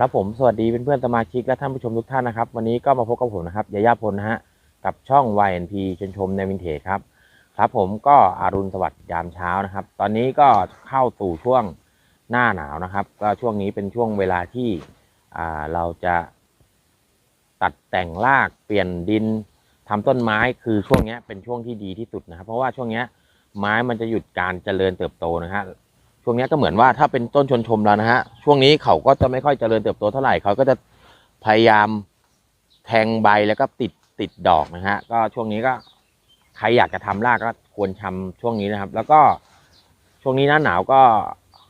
ครับผมสวัสดีเพื่อนๆสมาชิกและท่านผู้ชมทุกท่านนะครับ วันนี้ก็มาพบกับผมนะครับยายาพลนะฮะกับช่อง YNP ชนชมในวินเทจครับครับผมก็อารุณสวัสดิ์ยามเช้านะครับ ตอนนี้ก็เข้าสู่ช่วงหน้าหนาวนะครับ ก็ช่วงนี้เป็นช่วงเวลาที่เราจะ ตัดแต่งรากเปลี่ยนดินทำต้นไม้คือช่วงนี้เป็นช่วงที่ดีที่สุดนะครับ เพราะว่าช่วงนี้ไม้มันจะหยุดการเจริญเติบโตนะฮะ ช่วงนี้ก็เหมือนว่าถ้าเป็นต้นชนชมแล้วนะฮะ ช่วงนี้เขาก็จะไม่ค่อยเจริญเติบโตเท่าไหร่เขาก็จะพยายามแทงใบแล้วก็ติดติดดอกนะฮะ ก็ช่วงนี้ก็ใครอยากจะทำรากก็ควรทำช่วงนี้นะครับ แล้วก็ช่วงนี้หน้าหนาวก็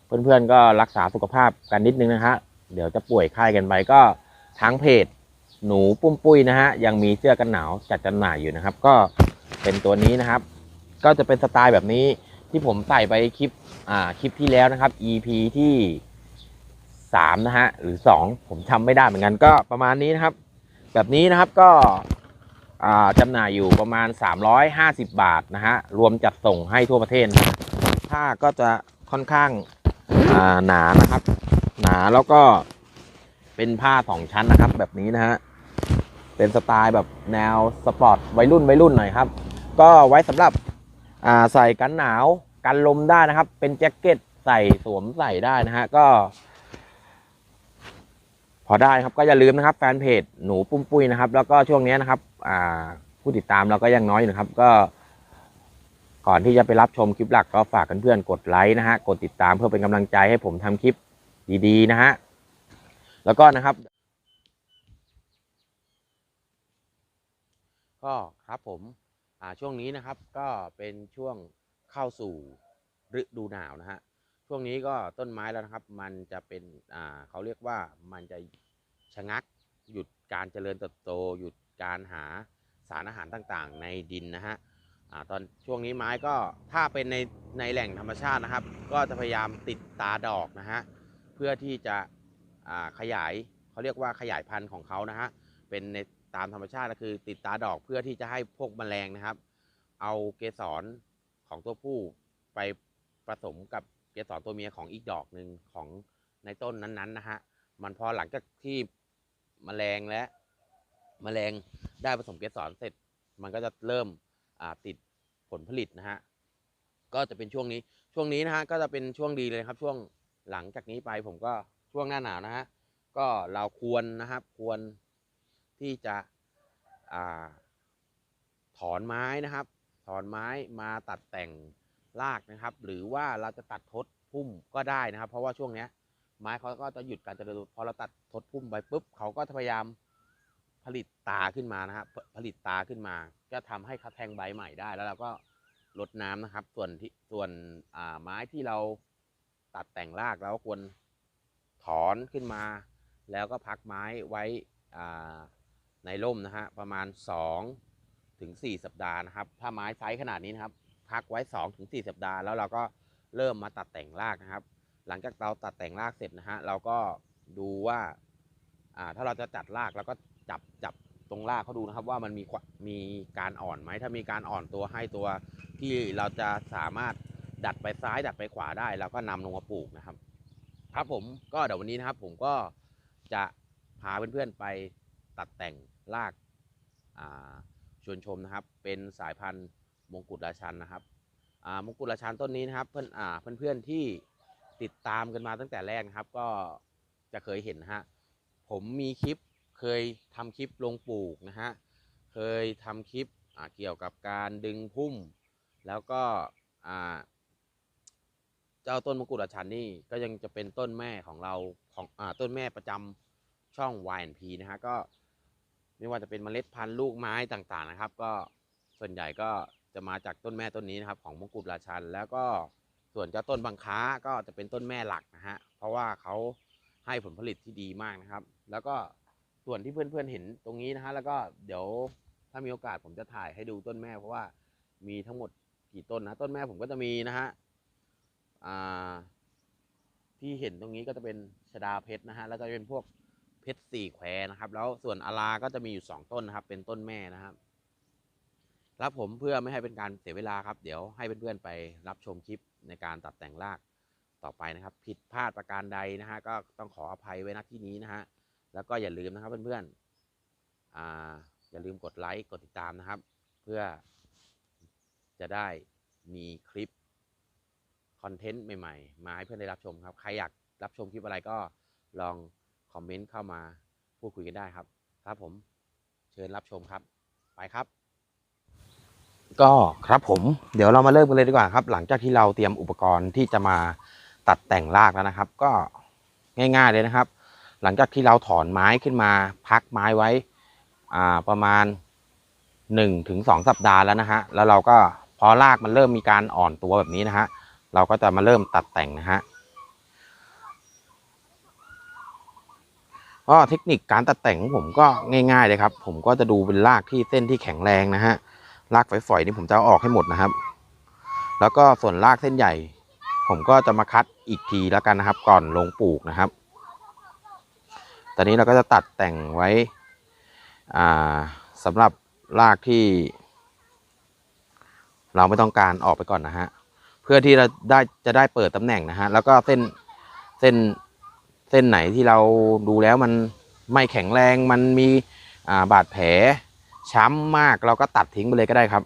เพื่อนๆก็รักษาสุขภาพกันนิดนึงนะฮะ เดี๋ยวจะป่วยไข้กันไปก็ทั้งเพจหนูปุ้มปุ้ยนะฮะยังมีเสื้อกันหนาวจัดจำหน่ายอยู่นะครับ ก็เป็นตัวนี้นะครับ ก็จะเป็นสไตล์แบบนี้ ที่ผมใส่ไปคลิปอ่าคลิปที่แล้วนะครับ EP ที่สามนะฮะหรือสองผมจำไม่ได้เหมือนกันก็ประมาณนี้นะครับ แบบนี้นะครับก็อ่าจำหน่ายอยู่ประมาณ 350 บาทนะฮะรวมจัดส่งให้ทั่วประเทศผ้าก็จะค่อนข้างอ่าหนานะครับ หนาแล้วก็เป็นผ้าสองชั้นนะครับ แบบนี้นะฮะเป็นสไตล์แบบแนวสปอร์ตวัยรุ่นวัยรุ่นหน่อยครับ ก็ไว้สำหรับอ่าใส่กันหนาว กันลมได้นะครับ เป็นแจ็คเก็ตใส่สวมใส่ได้นะฮะก็ พอได้ครับก็อย่าลืมนะครับแฟนเพจหนูปุ้มปุ้ยนะครับ แล้วก็ช่วงนี้นะครับ อ่าผู้ติดตามเราก็ยังน้อยอยู่นะครับ ก็ ก่อนที่จะไปรับชมคลิปหลักก็ฝากเพื่อนๆกดไลค์นะฮะกดติดตามเพื่อเป็นกำลังใจให้ผมทำคลิปดีๆนะฮะแล้วก็นะครับ ก็ครับผมช่วงนี้นะครับก็เป็นช่วง เข้าสู่ฤดูหนาวนะฮะช่วงนี้ก็ต้นไม้แล้วนะครับ มันจะเป็นอ่าเขาเรียกว่ามันจะชะงักหยุดการเจริญเติบโต หยุดการหาสารอาหารต่างๆ ในดินนะฮะอ่าตอนช่วงนี้ไม้ก็ถ้าเป็นในในแหล่งธรรมชาตินะครับ ก็จะพยายามติดตาดอกนะฮะเพื่อที่จะอ่าขยายเขาเรียกว่าขยายพันธุ์ของเขานะฮะเป็นในตามธรรมชาติก็คือติดตาดอกเพื่อที่จะให้พวกแมลงนะครับ เอาเกสร ของตัวผู้ไปผสมกับเกสรตัวเมียของอีกดอกหนึ่งของในต้นนั้นๆนะฮะ มันพอหลังจากที่แมลงและแมลงได้ผสมเกสรเสร็จ มันก็จะเริ่มติดผลผลิตนะฮะ ก็จะเป็นช่วงนี้ ช่วงนี้นะฮะก็จะเป็นช่วงดีเลยครับ ช่วงหลังจากนี้ไปผมก็ช่วงหน้าหนาวนะฮะ ก็เราควรนะครับ ควรที่จะถอนไม้นะครับ ถอนไม้มาตัดแต่งรากนะครับ หรือว่าเราจะตัดทดพุ่มก็ได้นะครับ เพราะว่าช่วงเนี้ยไม้เขาก็จะหยุดการเจริญพอเราตัดทดพุ่มไปปุ๊บเขาก็จะพยายามผลิตตาขึ้นมานะครับ ผลิตตาขึ้นมา ก็ทำให้เขาแทงใบใหม่ได้ แล้วเราก็ลดน้ำนะครับ ส่วนที่ส่วนไม้ที่เราตัดแต่งรากเราก็ควรถอนขึ้นมา แล้วก็พักไม้ไว้ในร่มนะฮะประมาณ 2 ถึง 4 สัปดาห์นะครับ ถ้าไม้ไซส์ขนาดนี้นะครับ พักไว้ 2 ถึง 4 สัปดาห์ แล้วเราก็เริ่มมาตัดแต่งรากนะครับ หลังจากเราตัดแต่งรากเสร็จนะฮะ เราก็ดูว่า อ่า ถ้าเราจะจัดรากเราก็จับจับตรงรากเขาดูนะครับ ว่ามันมีควมีการอ่อนไหม ถ้ามีการอ่อนตัวให้ตัวที่เราจะสามารถดัดไปซ้ายดัดไปขวาได้เราก็นำลงมาปลูกนะครับ ครับผมก็เดี๋ยววันนี้นะครับ ผมก็จะพาเพื่อนๆไปตัดแต่งรากอ่า ชวนชมนะครับ เป็นสายพันธุ์มงกุฎราชันนะครับอ่ามงกุฎราชันต้นนี้นะครับ เพื่อนอ่าเพื่อนๆที่ติดตามกันมาตั้งแต่แรกนะครับ ก็จะเคยเห็นนะฮะผมมีคลิปเคยทำคลิปลงปลูกนะฮะเคยทำคลิปอ่าเกี่ยวกับการดึงพุ่ม แล้วก็อ่าเจ้าต้นมงกุฎราชันนี่ก็ยังจะเป็นต้นแม่ของเราของอต้นแม่ประจำช่อง YNP นะฮะก็ ไม่ว่าจะเป็นเมล็ดพันธุ์ลูกไม้ต่างๆนะครับ ก็ส่วนใหญ่ก็จะมาจากต้นแม่ต้นนี้นะครับ ของมงกุฎราชัน แล้วก็ส่วนเจ้าต้นบางค้าก็จะเป็นต้นแม่หลักนะฮะเพราะว่าเขาให้ผลผลิตที่ดีมากนะครับ แล้วก็ส่วนที่เพื่อนๆเห็นตรงนี้นะฮะแล้วก็เดี๋ยวถ้ามีโอกาสผมจะถ่ายให้ดูต้นแม่ เพราะว่ามีทั้งหมดกี่ต้นนะต้นแม่ผมก็จะมีนะฮะที่เห็นตรงนี้ก็จะเป็นชดาเพชรนะฮะแล้วก็จะเป็นพวก เพชรสี่แควนะครับ แล้วส่วนอาราก็จะมีอยู่ 2 ต้นนะครับ เป็นต้นแม่นะครับแล้วผมเพื่อไม่ให้เป็นการเสียเวลาครับ เดี๋ยวให้เพื่อนๆไปรับชมคลิปในการตัดแต่งรากต่อไปนะครับ ผิดพลาดประการใดนะฮะก็ต้องขออภัยไว้ณที่นี้นะฮะแล้วก็อย่าลืมนะครับเพื่อนๆอ่าอย่าลืมกดไลค์กดติดตามนะครับ เพื่อจะได้มีคลิปคอนเทนต์ใหม่ๆ มาให้เพื่อนได้รับชมครับ ใครอยากรับชมคลิปอะไรก็ลอง อมเมนต์เข้ามาพูดคุยกันได้ครับ ครับผมเชิญรับชมครับ ไปครับ ก็ครับผมเดี๋ยวเรามาเริ่มกันเลยดีกว่าครับ หลังจากที่เราเตรียมอุปกรณ์ที่จะมาตัดแต่งรากแล้วนะครับ ก็ง่าย ๆเลยนะครับ หลังจากที่เราถอนไม้ขึ้นมาพักไม้ไว้ประมาณหนึ่งถึงสองสัปดาห์แล้วนะฮะแล้วเราก็พอรากมันเริ่มมีการอ่อนตัวแบบนี้นะฮะเราก็จะมาเริ่มตัดแต่งนะฮะ ก็เทคนิคการตัดแต่งของผมก็ง่ายๆเลยครับ ผมก็จะดูเป็นรากที่เส้นที่แข็งแรงนะฮะรากฝอยๆนี่ผมจะเอาออกให้หมดนะครับ แล้วก็ส่วนรากเส้นใหญ่ ผมก็จะมาคัดอีกทีแล้วกันนะครับ ก่อนลงปลูกนะครับ ตอนนี้เราก็จะตัดแต่งไว้สำหรับรากที่ เราไม่ต้องการออกไปก่อนนะฮะเพื่อที่เราได้จะได้เปิดตำแหน่งนะฮะแล้วก็เส้นเส้น เส้นไหนที่เราดูแล้วมันไม่แข็งแรงมันมีาบาดแผลช้ำมากเราก็ตัดทิ้งไปเลยก็ได้ครับ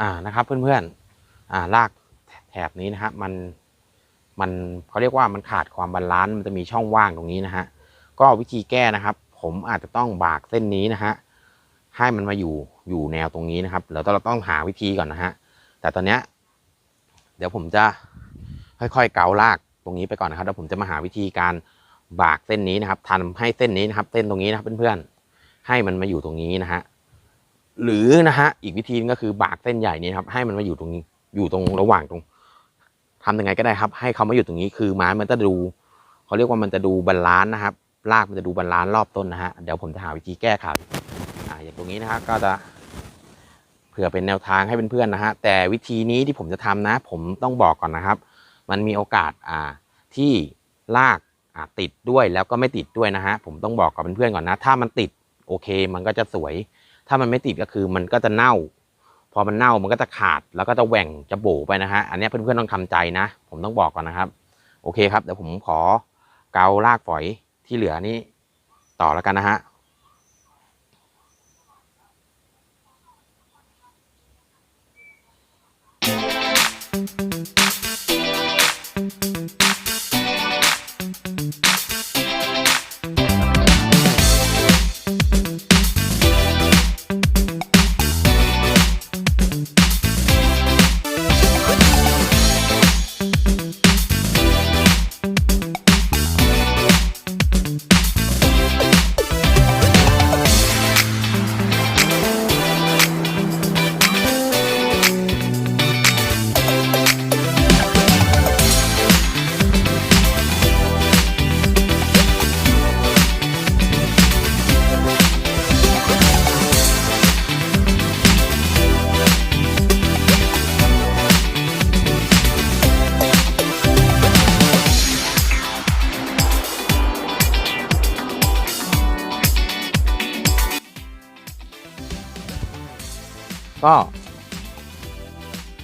อ่านะครับเพื่อนๆอ่ารากแถบนี้นะฮะมันมันเขาเรียกว่ามันขาดความบาลานซ์มันจะมีช่องว่างตรงนี้นะฮะก็วิธีแก้นะครับ ผมอาจจะต้องบากเส้นนี้นะฮะให้มันมาอยู่อยู่แนวตรงนี้นะครับแล้วเราต้องหาวิธีก่อนนะฮะแต่ตอนเนี้ยเดี๋ยวผมจะค่อยๆเกาลากตรงนี้ไปก่อนนะครับแล้วผมจะมาหาวิธีการบากเส้นนี้นะครับทำให้เส้นนี้นะครับ เส้นตรงนี้นะครับเพื่อนๆให้มันมาอยู่ตรงนี้นะฮะ หรือนะฮะอีกวิธีนึงก็คือบากเส้นใหญ่นี้ครับให้มันมาอยู่ตรงนี้อยู่ตรงระหว่างตรงทำยังไงก็ได้ครับ ให้เขามาอยู่ตรงนี้คือไม้มันจะดูเขาเรียกว่ามันจะดูบาลานซ์นะครับรากมันจะดูบาลานซ์รอบต้นนะฮะเดี๋ยวผมจะหาวิธีแก้ไขอ่าอย่างตรงนี้นะฮะก็จะเผื่อเป็นแนวทางให้เพื่อนๆนะฮะแต่วิธีนี้ที่ผมจะทำนะ ผมต้องบอกก่อนนะครับ มันมีโอกาสอ่าที่รากอ่าติดด้วยแล้วก็ไม่ติดด้วยนะฮะผมต้องบอกกับเพื่อนๆก่อนนะ ถ้ามันติดโอเค มันก็จะสวย ถ้ามันไม่ติดก็คือมันก็จะเน่า พอมันเน่ามันก็จะขาดแล้วก็จะแหว่งจะโบไปนะฮะอันนี้เพื่อนๆต้องทำใจนะ ผมต้องบอกก่อนนะครับ โอเคครับเดี๋ยวผมขอเกาลากฝอยที่เหลือนี้ต่อแล้วกันนะฮะ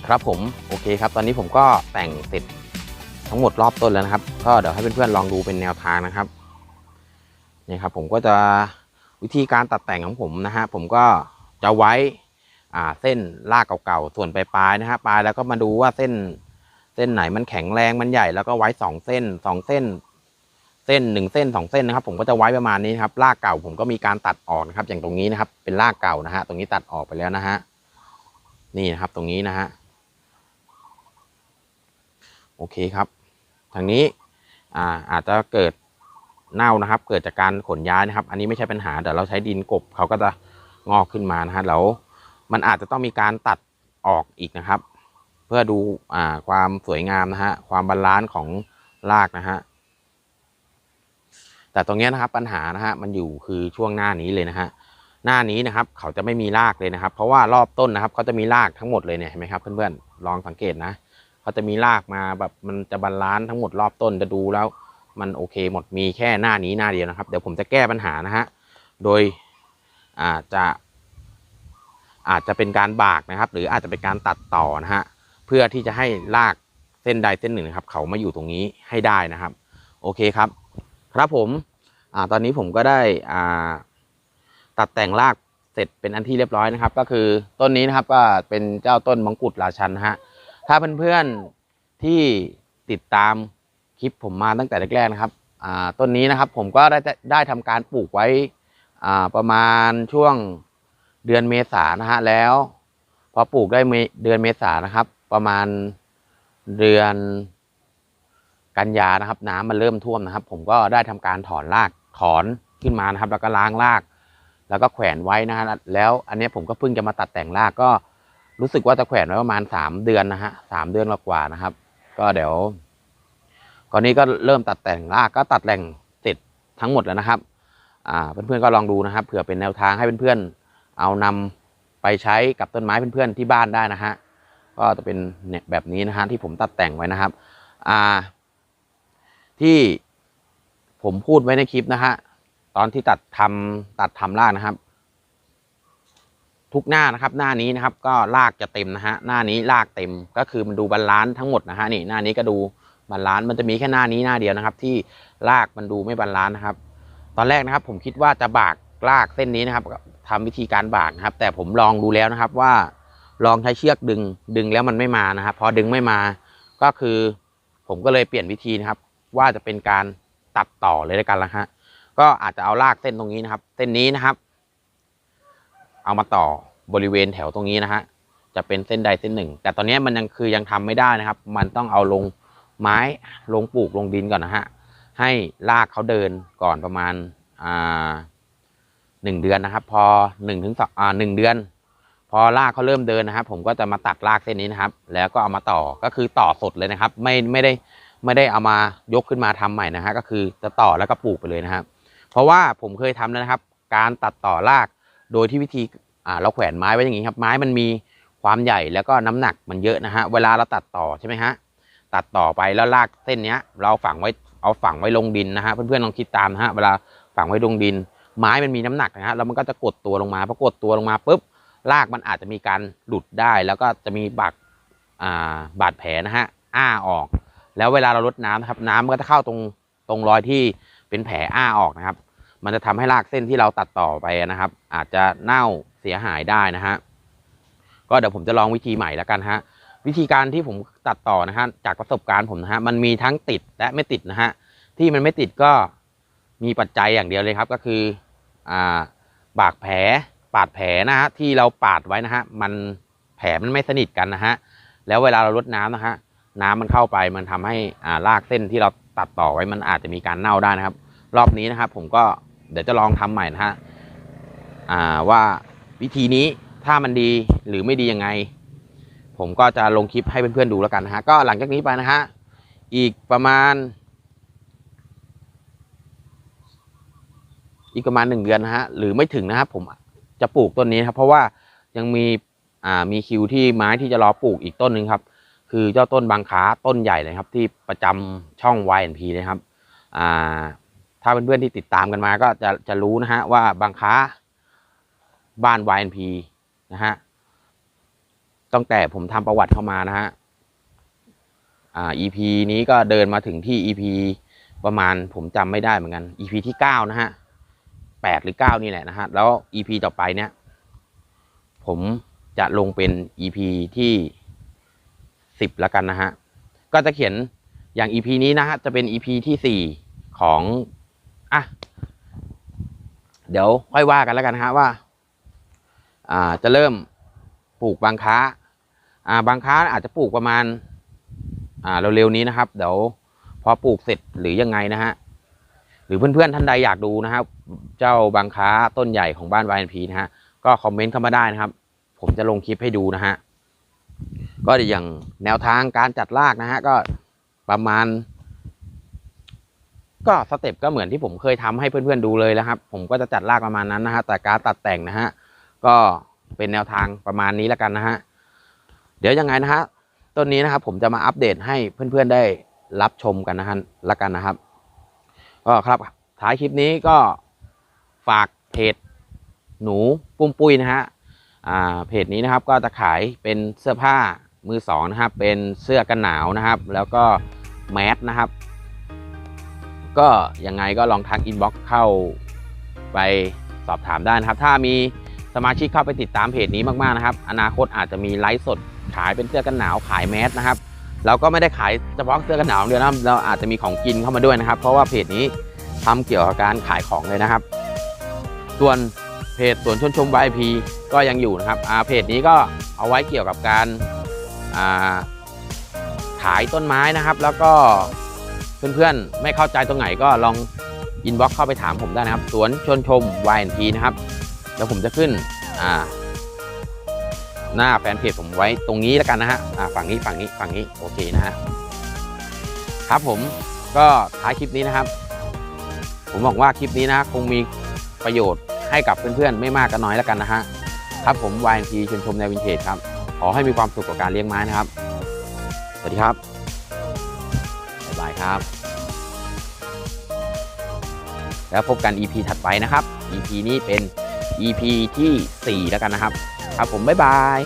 ครับผมโอเคครับ ตอนนี้ผมก็แต่งเสร็จทั้งหมดรอบต้นแล้วนะครับ ก็เดี๋ยวให้เพื่อนๆลองดูเป็นแนวทางนะครับนี่ครับ ผมก็จะวิธีการตัดแต่งของผมนะฮะผมก็จะไว้อ่าเส้นลากเก่าๆส่วนปลายๆนะฮะปลายแล้วก็มาดูว่าเส้นเส้นไหนมันแข็งแรงมันใหญ่แล้วก็ไว้สองเส้นสองเส้น เส้นหนึ่งเส้นสองเส้นนะครับ ผมก็จะไว้ประมาณนี้ครับลากเก่าผมก็มีการตัดออกนะครับ อย่างตรงนี้นะครับ เป็นลากเก่านะฮะตรงนี้ตัดออกไปแล้วนะฮะนี่นะครับ ตรงนี้นะฮะ โอเคครับทางนี้อ่าอาจจะเกิดเน่านะครับ เกิดจากการขนย้ายนะครับ อันนี้ไม่ใช่ปัญหาแต่เราใช้ดินกบเขาก็จะงอกขึ้นมานะฮะแล้วมันอาจจะต้องมีการตัดออกอีกนะครับ เพื่อดูอ่าความสวยงามนะฮะความบาลานซ์ของรากนะฮะแต่ตรงนี้นะครับปัญหานะฮะมันอยู่คือช่วงหน้านี้เลยนะฮะหน้านี้นะครับเขาจะไม่มีรากเลยนะครับ เพราะว่ารอบต้นนะครับเขาจะมีรากทั้งหมดเลยเนี่ยเห็นไหมครับเพื่อนๆลองสังเกตนะ เขาจะมีรากมาแบบมันจะบาลานซ์ทั้งหมดรอบต้นจะดูแล้วมันโอเคหมดมีแค่หน้านี้หน้าเดียวนะครับ เดี๋ยวผมจะแก้ปัญหานะฮะโดยอาจจะอาจจะเป็นการบากนะครับ หรืออาจจะเป็นการตัดต่อนะฮะเพื่อที่จะให้รากเส้นใดเส้นหนึ่งนะครับเขามาอยู่ตรงนี้ให้ได้นะครับ โอเคครับ ครับผมอตอนนี้ผมก็ได้อ่าตัดแต่งรากเสร็จเป็นอันที่เรียบร้อยนะครับ ก็คือต้นนี้นะครับก็เป็นเจ้าต้นมังคุดราชันนะฮะ ถ้าเพื่อนๆที่ติดตามคลิปผมมาตั้งแต่แรกๆนะครับต้นนี้นะครับผมก็ได้ได้ทำการปลูกไว้ประมาณช่วงเดือนเมษานะฮะแล้ว พอปลูกได้เมเดือนเมษานะครับ ประมาณเดือนกันยานะครับ น้ำมันเริ่มท่วมนะครับ ผมก็ได้ทำการถอนรากถอนขึ้นมานะครับ แล้วก็ล้างราก แล้วก็แขวนไว้นะฮะแล้ว อันนี้ผมก็เพิ่งจะมาตัดแต่งรากก็ รู้สึกว่าจะแขวนไว้ประมาณสามเดือนนะฮะสามเดือนกว่านะครับ ก็เดี๋ยวก่อนนี้ก็เริ่มตัดแต่งรากก็ตัดแต่งเสร็จทั้งหมดแล้วนะครับอ่าเพื่อนๆก็ลองดูนะครับเผื่อเป็นแนวทางให้เพื่อนๆเอานำไปใช้กับต้นไม้เพื่อนๆที่บ้านได้นะฮะก็จะเป็นเนี่ยแบบนี้นะฮะที่ผมตัดแต่งไว้นะครับอ่าที่ผมพูดไว้ในคลิปนะฮะตอนที่ตัดทำตัดทำรากนะครับ ทุกหน้านะครับ หน้านี้นะครับก็รากจะเต็มนะฮะหน้านี้รากเต็มก็คือมันดูบาลานซ์ทั้งหมดนะฮะนี่หน้านี้ก็ดูบาลานซ์มันจะมีแค่หน้านี้หน้าเดียวนะครับ ที่รากมันดูไม่บาลานซ์นะครับ ตอนแรกนะครับผมคิดว่าจะบากรากเส้นนี้นะครับทำวิธีการบากนะครับ แต่ผมลองดูแล้วนะครับว่าลองใช้เชือกดึงดึงแล้วมันไม่มานะครับ พอดึงไม่มาก็คือ ผมก็เลยเปลี่ยนวิธีนะครับ ว่าจะเป็นการตัดต่อเลยแล้วกันละฮะก็อาจจะเอาลากเส้นตรงนี้นะครับ เส้นนี้นะครับ เอามาต่อ บริเวณแถวตรงนี้นะฮะจะเป็นเส้นใดเส้นหนึ่ง แต่ตอนนี้มันยังคือยังทำไม่ได้นะครับ มันต้องเอาลงไม้ลงปลูกลงดินก่อนนะฮะให้ลากเขาเดินก่อนประมาณอ่าหนึ่งเดือนนะครับ พอหนึ่งถึงสองอ่าหนึ่งเดือน พอลากเขาเริ่มเดินนะครับ ผมก็จะมาตัดลากเส้นนี้นะครับ แล้วก็เอามาต่อก็คือต่อสดเลยนะครับ ไม่ไม่ได้ไม่ได้เอามายกขึ้นมาทำใหม่นะฮะก็คือจะต่อแล้วก็ปลูกไปเลยนะครับ เพราะว่าผมเคยทำแล้วนะครับ การตัดต่อรากโดยที่วิธี อ่าเราแขวนไม้ไว้อย่างนี้ครับไม้มันมีความใหญ่แล้วก็น้ำหนักมันเยอะนะฮะเวลาเราตัดต่อใช่ไหมฮะตัดต่อไปแล้วรากเส้นเนี้ย เราฝังไว้เอาฝังไว้ลงดินนะฮะเพื่อนๆลองคิดตามนะฮะเวลาฝังไว้ลงดิน ไม้มันมีน้ำหนักนะฮะแล้วมันก็จะกดตัวลงมาพอกดตัวลงมาปุ๊บรากมันอาจจะมีการหลุดได้ แล้วก็จะมีบาดอ่าบาดแผลนะฮะอ้าออก แล้วเวลาเราลดน้ำนะครับ น้ำมันก็จะเข้าตรงตรงรอยที่เป็นแผลอ้าออกนะครับ มันจะทำให้รากเส้นที่เราตัดต่อไปนะครับ อาจจะเน่าเสียหายได้นะฮะก็เดี๋ยวผมจะลองวิธีใหม่แล้วกันฮะวิธีการที่ผมตัดต่อนะฮะจากประสบการณ์ผมนะฮะมันมีทั้งติดและไม่ติดนะฮะที่มันไม่ติดก็มีปัจจัยอย่างเดียวเลยครับ ก็คืออ่าบากแผลปาดแผลนะฮะที่เราปาดไว้นะฮะมันแผลมันไม่สนิทกันนะฮะแล้วเวลาเราลดน้ำนะฮะน้ำมันเข้าไปมันทำให้อ่ารากเส้นที่เราตัดต่อไว้มันอาจจะมีการเน่าได้นะครับ รอบนี้นะครับผมก็ เดี๋ยวจะลองทำใหม่นะฮะอ่าว่าวิธีนี้ถ้ามันดีหรือไม่ดียังไง ผมก็จะลงคลิปให้เพื่อนๆดูแล้วกันนะฮะก็หลังจากนี้ไปนะฮะอีกประมาณ อีกประมาณหนึ่งเดือนนะฮะหรือไม่ถึงนะครับผมจะปลูกต้นนี้ครับเพราะว่ายังมีอ่ามีคิวที่ไม้ที่จะรอปลูกอีกต้นหนึ่งครับ คือเจ้าต้นบางค้าต้นใหญ่เลยครับ ที่ประจำช่อง YNP นะครับอ่า ถ้าเพื่อนๆที่ติดตามกันมาก็จะจะรู้นะฮะว่าบางค้าบ้าน YNP นะฮะตั้งแต่ผมทำประวัติเข้ามานะฮะอ่า EP นี้ก็เดินมาถึงที่ EP ประมาณผมจำไม่ได้เหมือนกัน EP ที่เก้านะฮะแปดหรือเก้านี่แหละนะฮะแล้ว EP ต่อไปเนี่ย ผมจะลงเป็น EP ที่สิบแล้วกันนะฮะ ก็จะเขียนอย่าง EP นี้นะฮะ จะเป็น EP ที่สี่ของ เดี๋ยวค่อยว่ากันแล้วกันนะฮะว่าอ่าจะเริ่มปลูกบางค้าอ่าบางค้าอาจจะปลูกประมาณอ่าเร็วๆนี้นะครับ เดี๋ยวพอปลูกเสร็จหรือยังไงนะฮะหรือเพื่อนๆท่านใดอยากดูนะครับ เจ้าบางค้าต้นใหญ่ของบ้าน YNP นะฮะก็คอมเมนต์เข้ามาได้นะครับ ผมจะลงคลิปให้ดูนะฮะก็อย่างแนวทางการจัดรากนะฮะก็ประมาณ ก็สเต็ปก็เหมือนที่ผมเคยทำให้เพื่อนๆดูเลยนะครับ ผมก็จะจัดรากประมาณนั้นนะฮะแต่การตัดแต่งนะฮะก็เป็นแนวทางประมาณนี้แล้วกันนะฮะเดี๋ยวยังไงนะฮะต้นนี้นะครับผมจะมาอัปเดตให้เพื่อนๆได้รับชมกันนะฮะละกันนะครับ ก็ครับท้ายคลิปนี้ก็ฝากเพจหนูปุ้มปุ้ยนะฮะอ่าเพจนี้นะครับก็จะขายเป็นเสื้อผ้ามือสองนะครับ เป็นเสื้อกันหนาวนะครับ แล้วก็แมสนะครับ ก็ยังไงก็ลองทักอินบ็อกซ์เข้าไปสอบถามได้นะครับ ถ้ามีสมาชิกเข้าไปติดตามเพจนี้มากๆนะครับ อนาคตอาจจะมีไลฟ์สดขายเป็นเสื้อกันหนาวขายแมสนะครับเราก็ไม่ได้ขายเฉพาะเสื้อกันหนาวเดียวนะเราอาจจะมีของกินเข้ามาด้วยนะครับ เพราะว่าเพจนี้ทำเกี่ยวกับการขายของเลยนะครับ ส่วนเพจสวนชนชม YP ก็ยังอยู่นะครับเพจนี้ก็เอาไว้เกี่ยวกับการาขายต้นไม้นะครับ แล้วก็ เพื่อนๆ ไม่เข้าใจตรงไหนก็ลองอินบ็อกเข้าไปถามผมได้นะครับ สวนชนชม YNP นะครับแล้วผมจะขึ้นอ่าหน้าแฟนเพจผมไว้ตรงนี้แล้วกันนะฮะอ่าฝั่งนี้ฝั่งนี้ฝั่งนี้โอเคนะฮะครับผมก็ท้ายคลิปนี้นะครับ ผมบอกว่าคลิปนี้นะคงมีประโยชน์ให้กับเพื่อนๆ ไม่มากก็น้อยแล้วกันนะฮะครับผม YNP ชวนชมในวินเทจครับ ขอให้มีความสุขกับการเลี้ยงไม้นะครับ สวัสดีครับ ครับ แล้วพบกัน EP ถัดไปนะครับ EP นี้เป็น EP ที่ 4 แล้วกันนะครับ ครับผม บ๊ายบาย